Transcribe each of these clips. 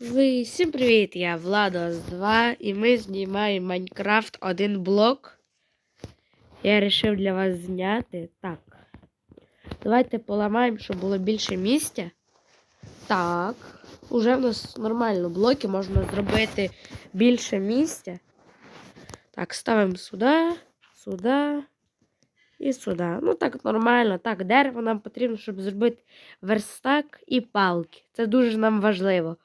Ви всім привіт! Я Владос 2 і ми знімаємо Майнкрафт один блок. Я вирішив для вас зняти. Так. Давайте поламаємо, щоб було більше місця. Так. Уже в нас нормально блоки, можна зробити більше місця. Так, ставимо сюди, сюди і сюди. Ну так нормально. Так, дерево нам потрібно, щоб зробити верстак і палки. Це дуже нам важливо.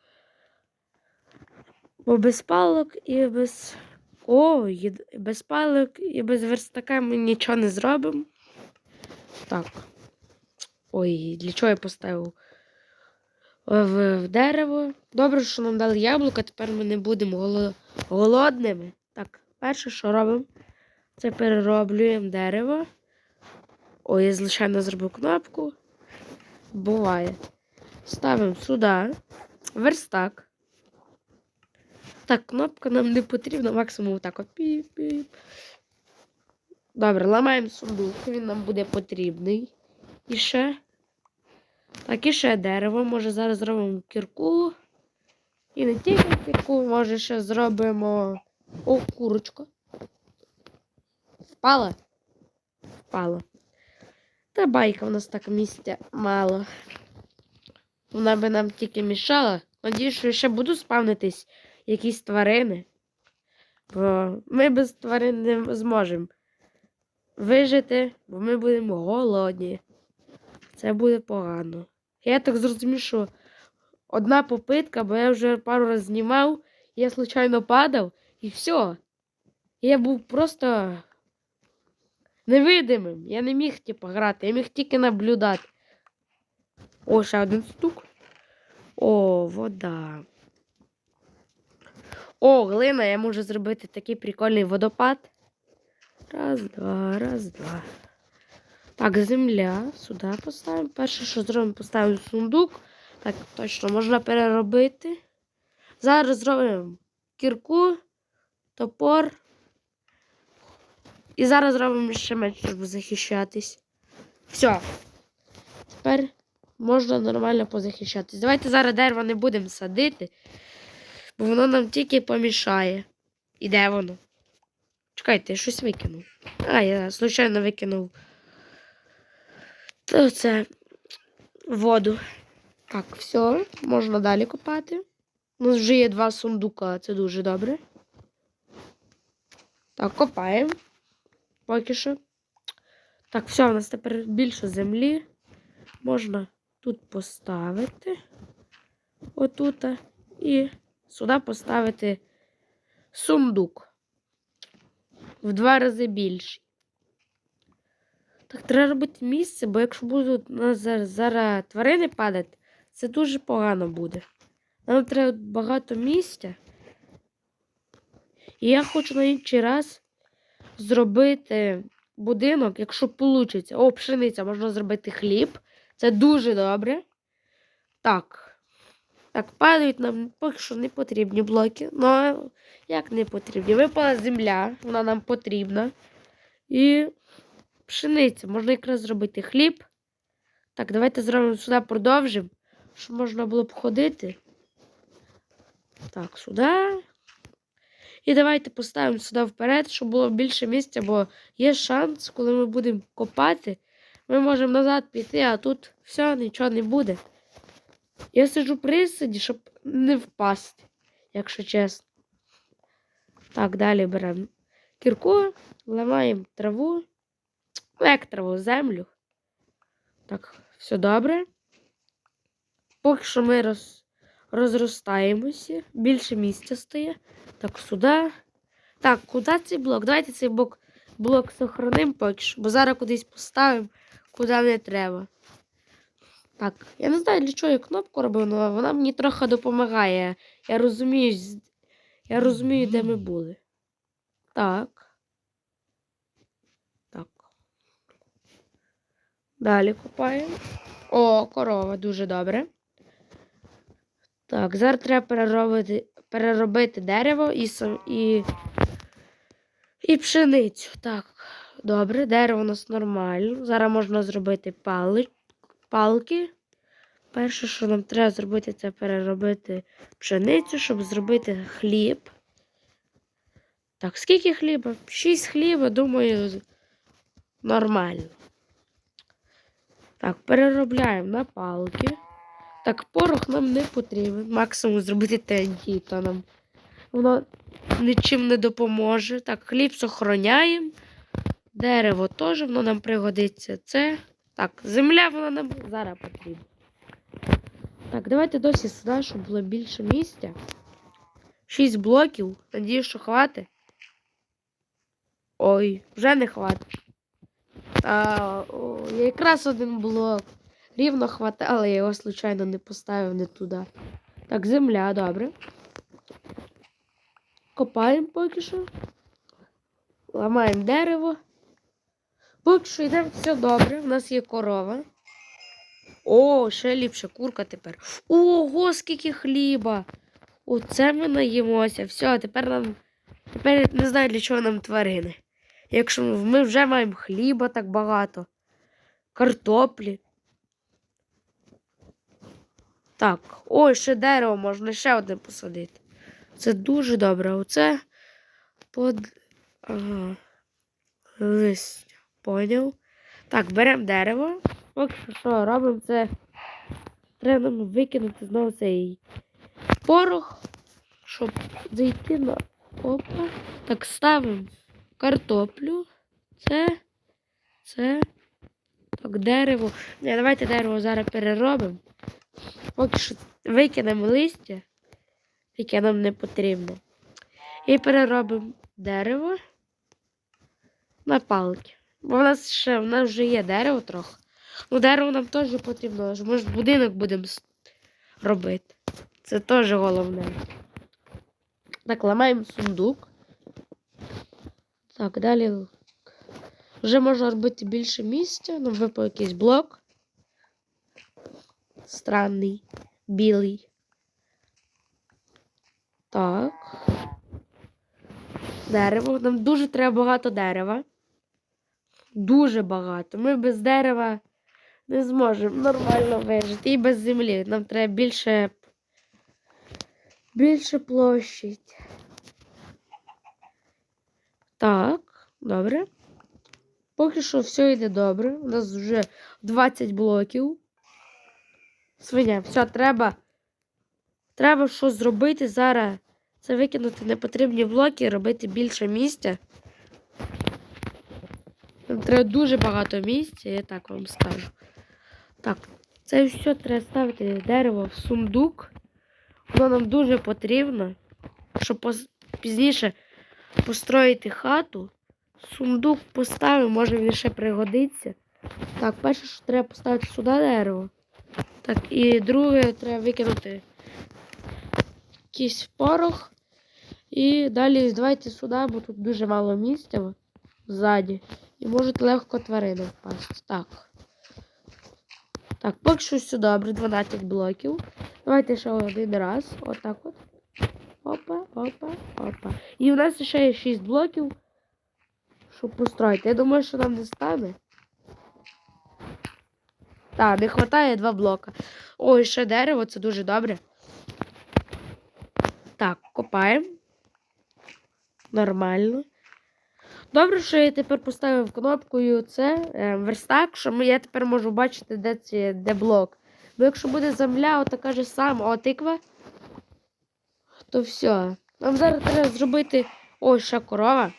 Бо без палок і без. О, без палок і без верстака ми нічого не зробимо. Так. Ой, для чого я поставив в, в дерево? Добре, що нам дали яблука, тепер ми не будемо голо- голодними. Так, перше, що робимо, це перероблюємо дерево. Ой, я звичайно зробив кнопку. Буває. Ставимо сюди верстак. Так, кнопка нам не потрібна, максимум так от піп-піп. Добре, ламаємо сундук, він нам буде потрібний. І ще. Так, і ще дерево. Може зараз зробимо кірку. І не тільки кірку, може ще зробимо. О, курочка. Впала? Впала. Та байка в нас так місця мало. Вона би нам тільки мішала. Надіюсь, що ще буду спавнитись якісь тварини. Бо ми без тварин не зможемо вижити, бо ми будемо голодні. Це буде погано. Я так зрозумів, що одна попитка, бо я вже пару разів знімав, я случайно падав і все. Я був просто невидимим. Я не міг типу, грати, я міг тільки наблюдати. О, ще один стук. О, вода. О, глина, я можу зробити такий прикольний водопад. Раз, два, раз, два. Так, земля. Сюди поставимо. Перше, що зробимо, поставимо сундук. Так, точно, можна переробити. Зараз зробимо кірку, топор. І зараз зробимо ще меч, щоб захищатись. Все. Тепер можна нормально позахищатись. Давайте зараз дерево не будемо садити, бо воно нам тільки помішає. І де воно? Чекайте, я щось викинув. А, я случайно викинув. То це воду. Так, все, можна далі копати. У нас вже є два сундука, це дуже добре. Так, копаємо. Поки що. Так, все, у нас тепер більше землі. Можна тут поставити. Отут. І сюди поставити сундук. В два рази більший. Так, треба робити місце, бо якщо будуть нас зараз тварини падати, це дуже погано буде. Нам треба багато місця. І я хочу на інший раз зробити будинок, якщо вийде. О, пшениця, можна зробити хліб. Це дуже добре. Так. Так, падають нам поки що не потрібні блоки. Ну, як не потрібні? Випала земля, вона нам потрібна. І пшениця. Можна якраз зробити хліб. Так, давайте зробимо сюди продовжимо, щоб можна було б ходити. Так, сюди. І давайте поставимо сюди вперед, щоб було більше місця, бо є шанс, коли ми будемо копати, ми можемо назад піти, а тут все, нічого не буде. Я сиджу присаді, щоб не впасти, якщо чесно. Так, далі беремо кірку, ламаємо траву. Ну, як траву, землю. Так, все добре. Поки що ми роз, розростаємося, більше місця стає. Так, сюди. Так, куди цей блок? Давайте цей блок, блок сохранимо поки що, бо зараз кудись поставимо, куди не треба. Так, я не знаю, для чого я кнопку робив, але вона мені трохи допомагає. Я розумію, я розумію, де ми були. Так. Так. Далі купаємо. О, корова, дуже добре. Так, зараз треба переробити, переробити дерево і, сам- і, і пшеницю. Так, добре, дерево у нас нормально. Зараз можна зробити пали, палки. перше, що нам треба зробити, це переробити пшеницю, щоб зробити хліб. Так, скільки хліба? Шість хліба, думаю, нормально. Так, переробляємо на палки. Так, порох нам не потрібен. Максимум зробити TNT, то нам воно нічим не допоможе. Так, хліб сохраняємо. Дерево теж воно нам пригодиться. Це. Так, земля вона нам зараз потрібна. Так, давайте досі сюди, щоб було більше місця. Шість блоків. Надію, що хватить. Ой, вже не хватить. А, о, якраз один блок. Рівно хватало, я його случайно не поставив не туди. Так, земля, добре. Копаємо поки що. Ламаємо дерево. Поки що йде все добре. У нас є корова. О, ще ліпше курка тепер. Ого, скільки хліба! Оце ми наїмося. Все, тепер нам. Тепер не знаю, для чого нам тварини. Якщо ми вже маємо хліба так багато, картоплі. Так, ой, ще дерево можна ще одне посадити. Це дуже добре. Оце под. Ага. Листя. Поняв. Так, беремо дерево. Поки що, робимо це. Треба нам викинути знову цей порох, щоб зайти на опа. Так, ставимо картоплю. Це. Це. Так, дерево. Не, давайте дерево зараз переробимо. Поки що викинемо листя, яке нам не потрібно. І переробимо дерево на палки. Бо в нас ще в нас вже є дерево трохи. Ну, дерево нам теж потрібно, ж будинок будемо робити. Це теж головне. Так, ламаємо сундук. Так, далі. Вже можна робити більше місця. Нам випав якийсь блок. Странний, білий. Так. Дерево. Нам дуже треба багато дерева. Дуже багато. Ми без дерева не зможемо нормально вижити. І без землі. Нам треба більше. Більше площадь. Так, добре. Поки що все йде добре. У нас вже 20 блоків. Свиня, все, треба. Треба щось зробити зараз. Це викинути непотрібні блоки, робити більше місця. Треба дуже багато місця, я так вам скажу. Так, це все треба ставити дерево в сундук. Воно нам дуже потрібно, щоб пізніше построїти хату. Сундук поставимо, може він ще пригодиться. Так, перше, що треба поставити сюди дерево. Так, і друге треба викинути якийсь порох. І далі давайте сюди, бо тут дуже мало місця ззаді. І можуть легко тварини впасти. Так. Так, поки що все добре, 12 блоків. Давайте ще один раз. Отак от. Опа, опа, опа. І у нас ще є 6 блоків, щоб построїти. Я думаю, що нам не стане. Так, не вистачає два блока. Ой, ще дерево, це дуже добре. Так, копаємо. Нормально. Добре, що я тепер поставив кнопкою це е, верстак, що я тепер можу бачити, де, ці, де блок. Бо якщо буде земля, отака ж сама, о, тиква, то все. Нам зараз треба зробити. Ой, ще корова.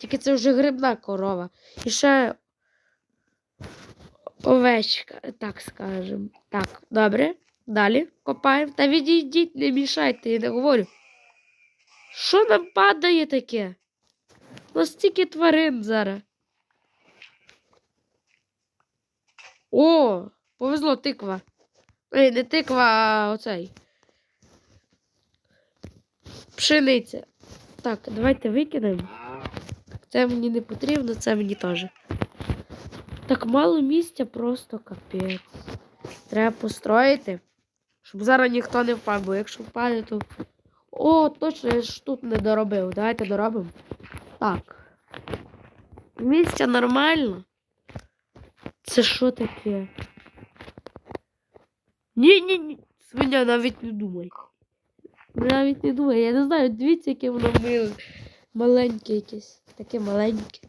Тільки це вже грибна корова. І ще овечка, так скажемо. Так, добре. Далі копаємо. Та відійдіть, не мішайте, я не говорю. Що нам падає таке? Нас стільки тварин зараз. О, повезло тиква. Ей, не тиква, а оцей. Пшениця. Так, давайте викинемо. Це мені не потрібно, це мені теж. Так мало місця, просто капець. Треба построїти, щоб зараз ніхто не впав, бо якщо впаде, то. О, точно, я ж тут не доробив. Давайте доробимо. Так. Місця нормально. Це що таке? Ні, ні, ні. Свиня навіть не думай. Навіть не думай. Я не знаю, дивіться, яке воно миле. Маленьке якесь. Таке маленьке.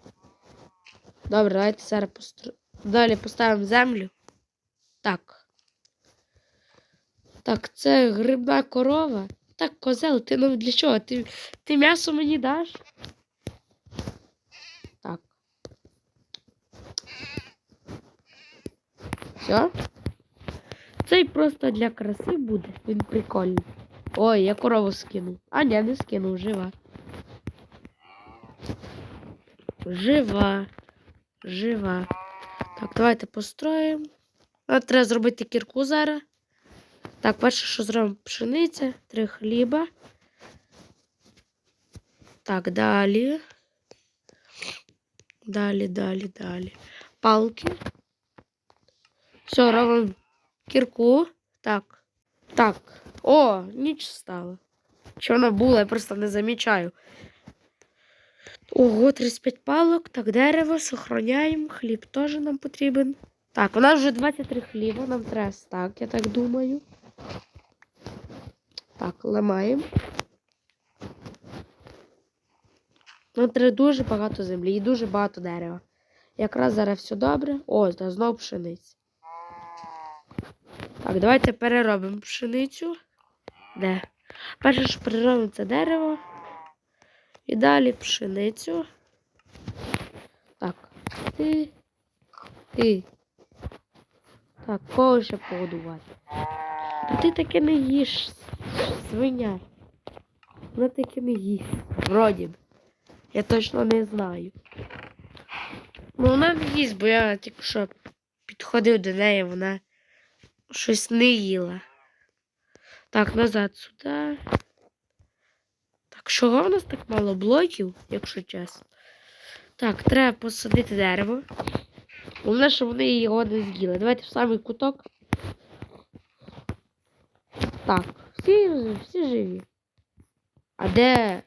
Добре, давайте зараз постро... далі поставимо землю. Так. Так, це грибна корова. Так, козел, ти нам для чого? Ти, ти м'ясо мені даш? Все? Цей просто для краси буде. Він прикольний. Ой, я корову скинув. А, ні, не скинув, жива. Жива. Жива. Так, давайте построїмо. Треба зробити кірку зараз. Так, перше, що зробимо пшениця, три хліба. Так, далі. Далі, далі, далі. Палки. Все, робимо кірку. Так. Так. О, ніч стала. Що вона була, я просто не замічаю. Ого, 35 палок. Так, дерево, сохраняємо. Хліб теж нам потрібен. Так, у нас вже 23 хліба, нам треба стак, я так думаю. Так, ламаємо. Нам треба дуже багато землі і дуже багато дерева. Якраз зараз все добре. О, знову пшениця. Так, давайте переробимо пшеницю. Де? Перше, що переробимо, це дерево. І далі пшеницю. Так. Ти. Ти. Так, кого ще погодувати? Та ти таки не їш, свиня. Вона таки не їсть. Вроді. Я точно не знаю. Ну, вона не їсть, бо я тільки що підходив до неї, вона щось не їла. Так, назад сюди. Так, чого в нас так мало блоків, якщо чесно? Так, треба посадити дерево. Головне, щоб вони його не з'їли. Давайте в самий куток. Так, всі, всі живі. А де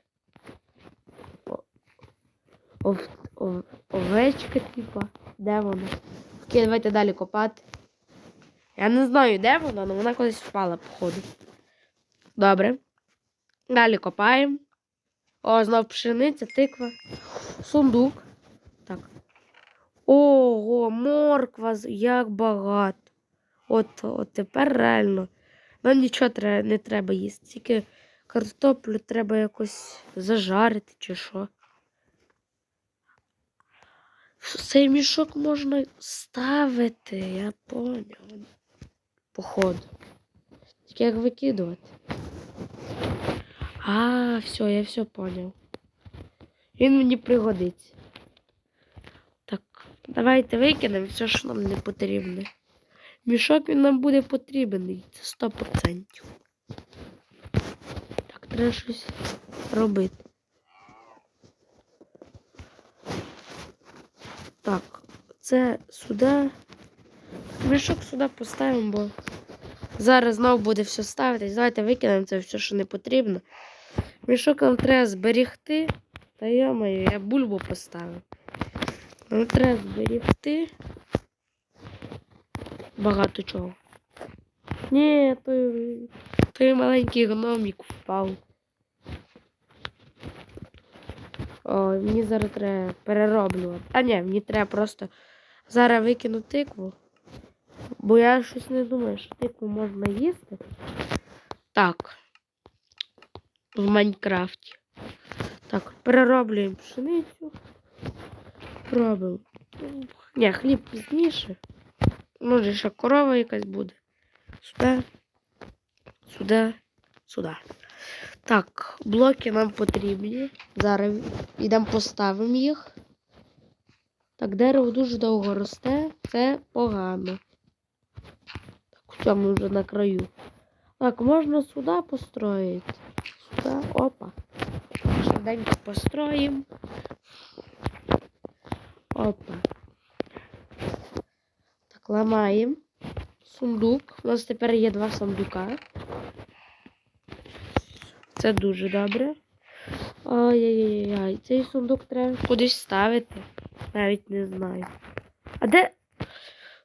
о- ов- ов- овечка, типа? Де вона? Окей, давайте далі копати. Я не знаю, де вона, але вона кудись впала, походу. Добре. Далі копаємо. О, знов пшениця, тиква. Сундук. Так. Ого, морква, як багато. От, от тепер реально. Нам нічого не треба їсти. Тільки картоплю треба якось зажарити чи що. Цей мішок можна ставити, я поняв. Походу. Тільки як викидувати. А, все, я все поняв. Він мені пригодиться. Так, давайте викинемо все, що нам не потрібне. Мішок він нам буде потрібен, це 100%. Так, треба щось робити. Так, це сюди. Мішок сюди поставимо, бо зараз знову буде все ставитись. Давайте викинемо це все, що не потрібно. Мішок нам треба зберігти. Та йомаю, я бульбу поставив. Нам треба зберігти. Багато чого. Ні, той, той маленький гномик впав. О, мені зараз треба перероблювати. А ні, мені треба просто зараз викинути тикву. Бо я щось не думаю, що тикву можна їсти. Так. В Майнкрафті. Так, перероблюємо пшеницю. Робимо. Ні, хліб пізніше. Може, ще корова якась буде. Сюди. Сюди. Сюди. Так, блоки нам потрібні. Зараз йдемо поставимо їх. Так, дерево дуже довго росте. Це погано. Так, в цьому вже на краю. Так, можна сюди построїти. Сюди. Опа. Швиденько построїмо. Опа. Так, ламаємо. Сундук. У нас тепер є два сундука. Це дуже добре. Ай-яй-яй-яй. Цей сундук треба кудись ставити. Навіть не знаю. А де?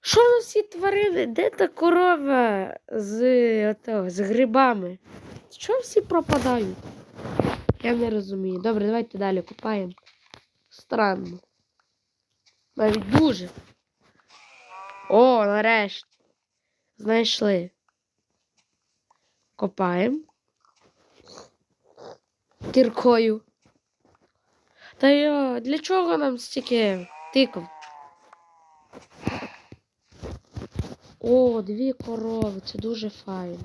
Що на всі тварини? Де та корова з, ото, з грибами? Що всі пропадають? Я не розумію. Добре, давайте далі копаємо. Странно. Навіть дуже. О, нарешті. Знайшли. Копаємо. Кіркою. Та йо, для чого нам стільки тикв? О, дві корови, це дуже файно.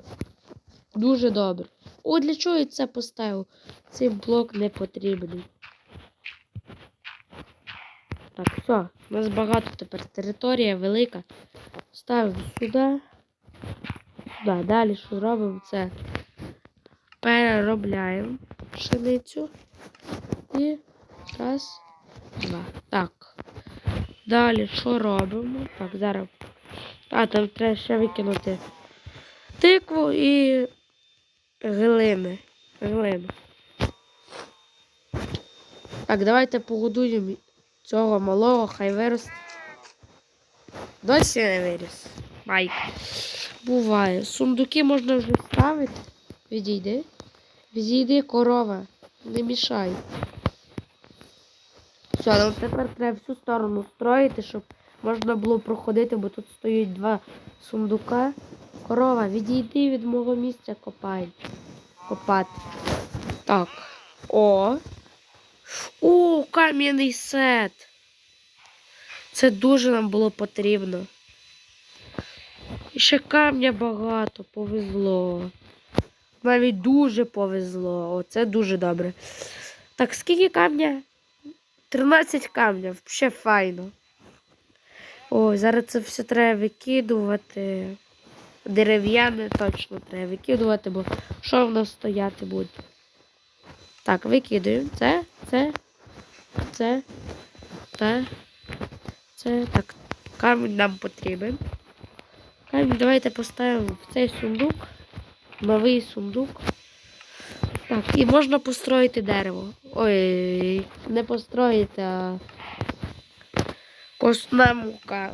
Дуже добре. О, для чого я це поставив? Цей блок не потрібний. Так, все, у нас багато тепер територія велика. Ставимо сюди. Сюди. Далі що робимо? Це переробляємо пшеницю. І раз, два. Так. Далі що робимо? Так, зараз. А, там треба ще викинути тикву і глини. Глину. Так, давайте погодуємо цього малого, хай виросте. Досі не виріс. Майк. Буває. Сундуки можна вже ставити. Відійди. Відійди, корова. Не мішай. Все, нам тепер треба всю сторону строїти, щоб можна було проходити, бо тут стоять два сундука. Корова, відійди від мого місця, копай. Копати. Так. О. О, кам'яний сет. Це дуже нам було потрібно. І ще камня багато, повезло. Навіть дуже повезло. Оце дуже добре. Так, скільки камня? 13 камня, ще файно. Ой, зараз це все треба викидувати. Дерев'яне точно треба викидувати, бо що в нас стояти буде? Так, викидуємо. Це, це, це, це, це. Так, камінь нам потрібен. Камінь давайте поставимо в цей сундук. Новий сундук. Так, і можна построїти дерево. Ой, не построїти, а костнамука,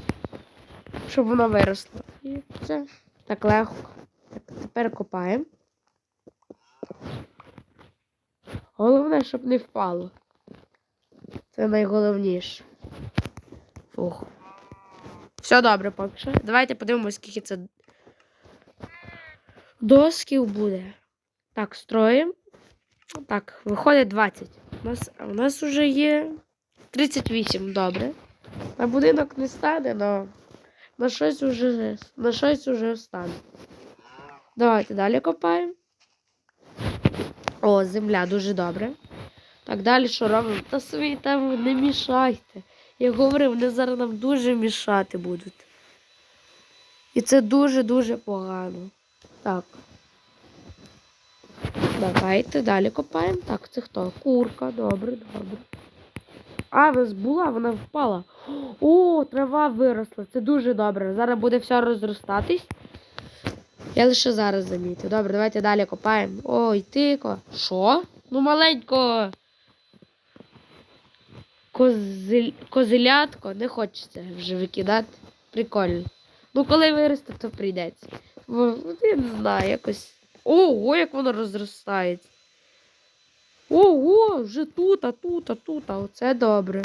щоб воно виросло. І все. Так легко. Так, тепер копаємо. Головне, щоб не впало. Це найголовніше. Фух. Все добре поки що. Давайте подивимось, скільки це досків буде. Так, строїмо. Так, виходить 20. У нас, у нас вже є 38, добре. На будинок не стане, але на щось уже, на щось уже стане. Давайте далі копаємо. О, земля дуже добре. Так, далі що робимо? Та свої там не мішайте. Я говорив, вони зараз нам дуже мішати будуть. І це дуже-дуже погано. Так. Давайте далі копаємо. Так, це хто? Курка, добре, добре. А, вас була, вона впала. О, трава виросла. Це дуже добре. Зараз буде все розростатись. Я лише зараз замітив. Добре, давайте далі копаємо. Ой, тико. Що? Ну, маленько. Козель... Козелятко не хочеться вже викидати. Прикольно. Ну, коли виросте, то прийдеться. Бо, ну, Я не знаю, якось. Ого, як воно розростається. Ого, вже тут, а тут, а тут, а оце добре.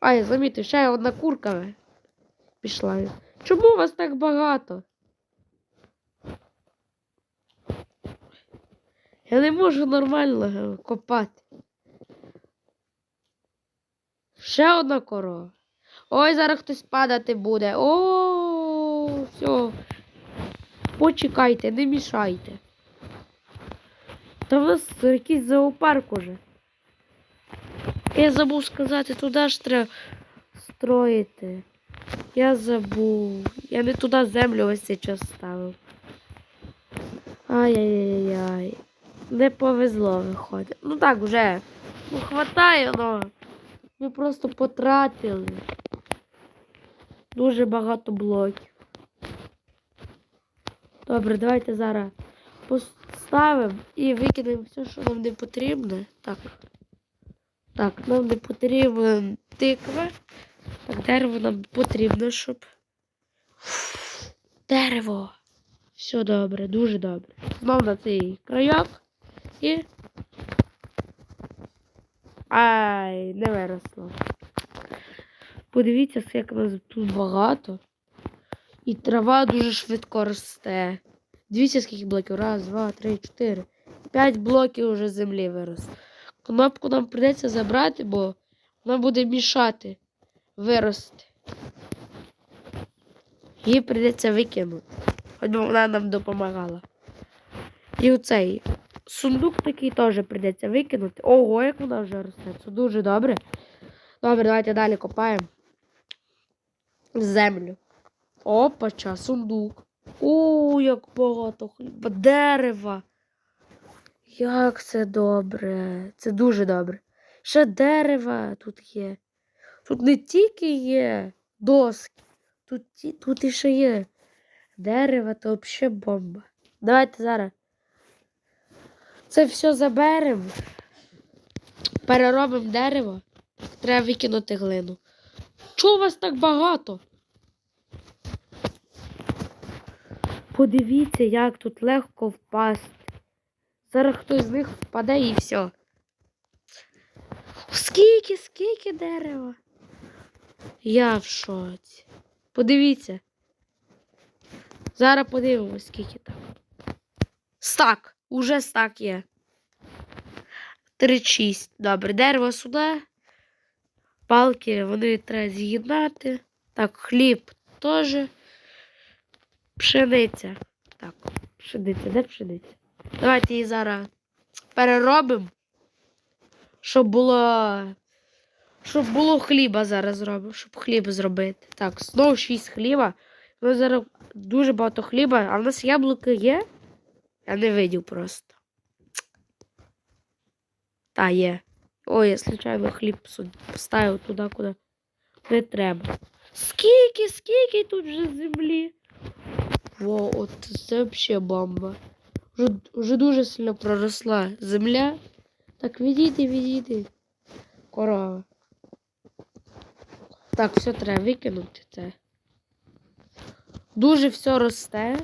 А, я замітив, ще одна курка пішла. Чому вас так багато? Я не можу нормально копати. Ще одна корова. Ой, зараз хтось падати буде. О, все. Почекайте, не мішайте. Та в нас якийсь зоопарк уже. Я забув сказати, туди ж треба строїти. Я забув. Я не туди землю ось час ставив. Ай-яй-яй-яй. Не повезло виходить. Ну так вже. Ну хватає, но ми просто потратили. Дуже багато блоків. Добре, давайте зараз поставимо і викинемо все, що нам не потрібно. Так. Так, нам не потрібна тиква. Так, дерево нам потрібно, щоб Дерево. Все добре, дуже добре. Знов на цей крайок і. Ай, не виросло. Подивіться, скільки нас тут багато. І трава дуже швидко росте. Дивіться, скільки блоків. Раз, два, три, чотири. П'ять блоків уже землі виросло. Кнопку нам прийдеться забрати, бо вона буде мішати вирости. Її прийдеться викинути. Хоч би вона нам допомагала. І оцей сундук такий теж прийдеться викинути. Ого, як вона вже росте. Це дуже добре. Добре, давайте далі копаємо. Землю. Опача, сундук. О, як багато хліба. Дерева. Як це добре. Це дуже добре. Ще дерева тут є. Тут не тільки є доски, тут, тут і ще є дерева, то взагалі бомба. Давайте зараз. Це все заберемо. Переробимо дерево. Треба викинути глину. Чого у вас так багато? Подивіться, як тут легко впасти. Зараз хтось з них впаде і все. Скільки, скільки дерева? Я в шоці. Подивіться. Зараз подивимось, скільки там. Стак. Уже стак є. 36. Добре, дерево сюди. Палки, вони треба з'єднати. Так, хліб теж. Пшениця. Так, пшениця, де пшениця? Давайте її зараз переробимо. Щоб було. Щоб було хліба зараз зробимо, щоб хліб зробити. Так, знову 6 хліба. У нас зараз дуже багато хліба, а в нас яблуки є. Я не видів просто. Та є. Ой, я случайно хліб поставив туди, куди не треба. Скільки, скільки тут вже землі? Во, от це взагалі бомба. Вже, вже дуже сильно проросла земля. Так, відійди, відійди. Корова. Так, все треба викинути це. Дуже все росте.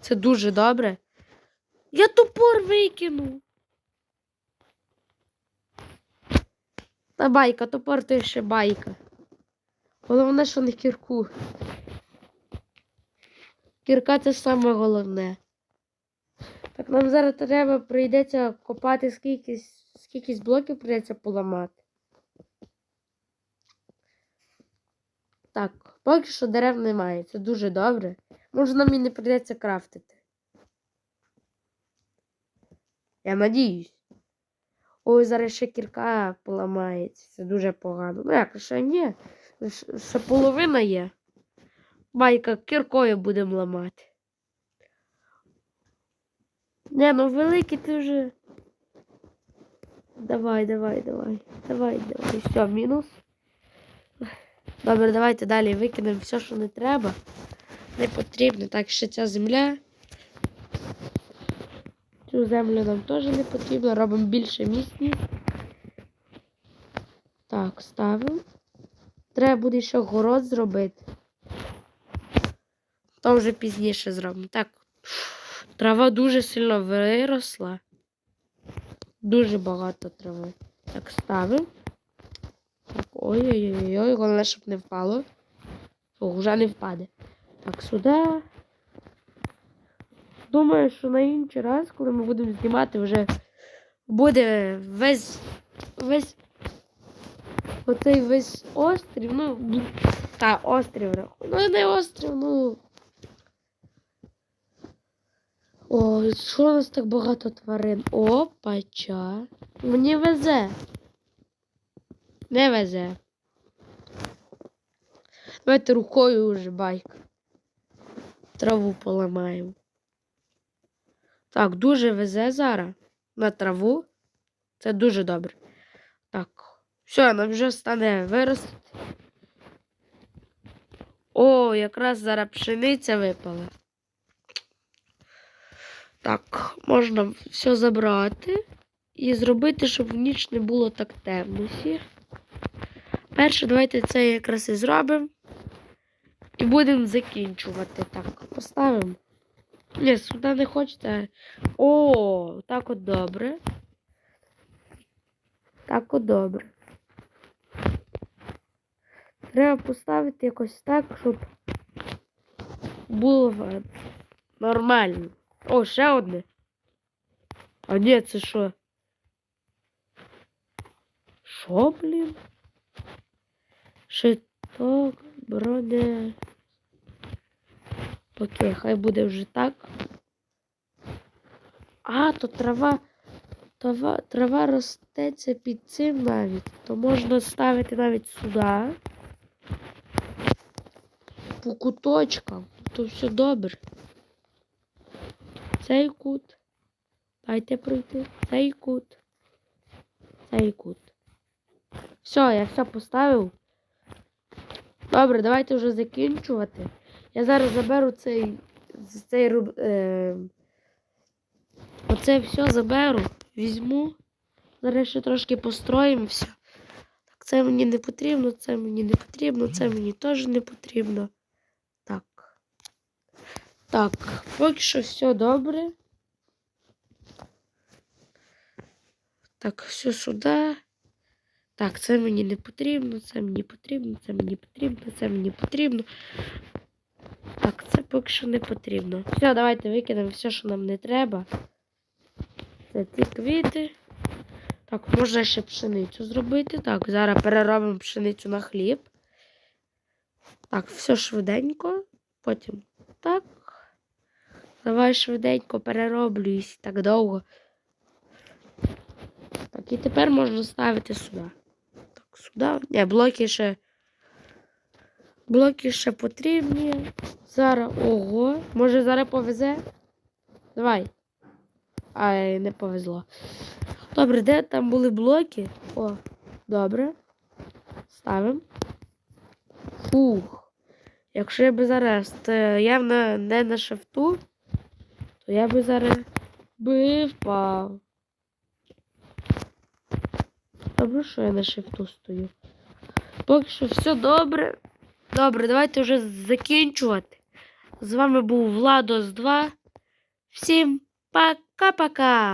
Це дуже добре. Я топор викину. Та байка, топор то ще байка. Головне, що не кірку. Кірка це саме головне. Так нам зараз треба прийдеться копати скільки, скільки блоків прийдеться поламати. Так, поки що дерев немає, це дуже добре. Може нам і не прийдеться крафтити. Я надіюсь. Ой, зараз ще кірка поламається. Це дуже погано. Ну як, ще ні. Ще половина є. Байка, кіркою будемо ламати. Не, ну великий ти вже. Давай, давай, давай. Давай, давай. Все, мінус. Добре, давайте далі викинемо все, що не треба. Не потрібно. Так, ще ця земля. Цю землю нам теж не потрібно. Робимо більше місць. Так, ставимо. Треба буде ще город зробити. То вже пізніше зробимо. Так. Трава дуже сильно виросла. Дуже багато трави. Так, ставимо. Так, ой-ой-ой, головне, щоб не впало. О, вже не впаде. Так, сюди. Думаю, що на інший раз, коли ми будемо знімати, вже буде весь весь оцей весь острів, ну, та острів. Ну, не острів, ну. О, що у нас так багато тварин? Опача. Мені везе. Не везе. Давайте рукою уже байк. Траву поламаємо. Так, дуже везе зараз на траву. Це дуже добре. Так. Все, нам вже стане виростити. О, якраз зараз пшениця випала. Так, можна все забрати і зробити, щоб в ніч не було так темно. Перше, давайте це якраз і зробимо. І будемо закінчувати. Так, поставимо. Ні, сюди не хочеться. О, так от добре. Так от добре. Треба поставити якось так, щоб було нормально. О, ще одне. А ні, це що? Що, блін? Щиток, броня. Окей, хай буде вже так. А, то трава. Трава, трава ростеться під цим навіть. То можна ставити навіть сюди. По куточкам. То все добре. Цей кут. Дайте пройти. Цей кут. Цей кут. Все, я все поставив. Добре, давайте вже закінчувати. Я зараз заберу цей. цей е, оце все заберу, візьму. Зараз ще трошки построїмо все. Так, це мені не потрібно, це мені не потрібно, це мені теж не потрібно. Так. Поки що все добре. Так, все сюди. Так, це мені не потрібно, це мені потрібно, це мені потрібно, це мені потрібно. Так, це поки що не потрібно. Все, давайте викинемо все, що нам не треба. Це ці квіти. Так, можна ще пшеницю зробити. Так, зараз переробимо пшеницю на хліб. Так, все швиденько. Потім так. Давай швиденько перероблююсь так довго. Так, і тепер можна ставити сюди. Так, сюди. Ні, блоки ще. Блоки ще потрібні. Зараз. Ого. Може зараз повезе? Давай. Ай, не повезло. Добре, де там були блоки? О, добре. Ставимо. Фух. Якщо я би зараз явно не на шифту, то я би зараз би впав. Добре, що я на шифту стою. Поки що все добре. Добре, давайте вже закінчувати. З вами був Владос 2. Всім пока-пока!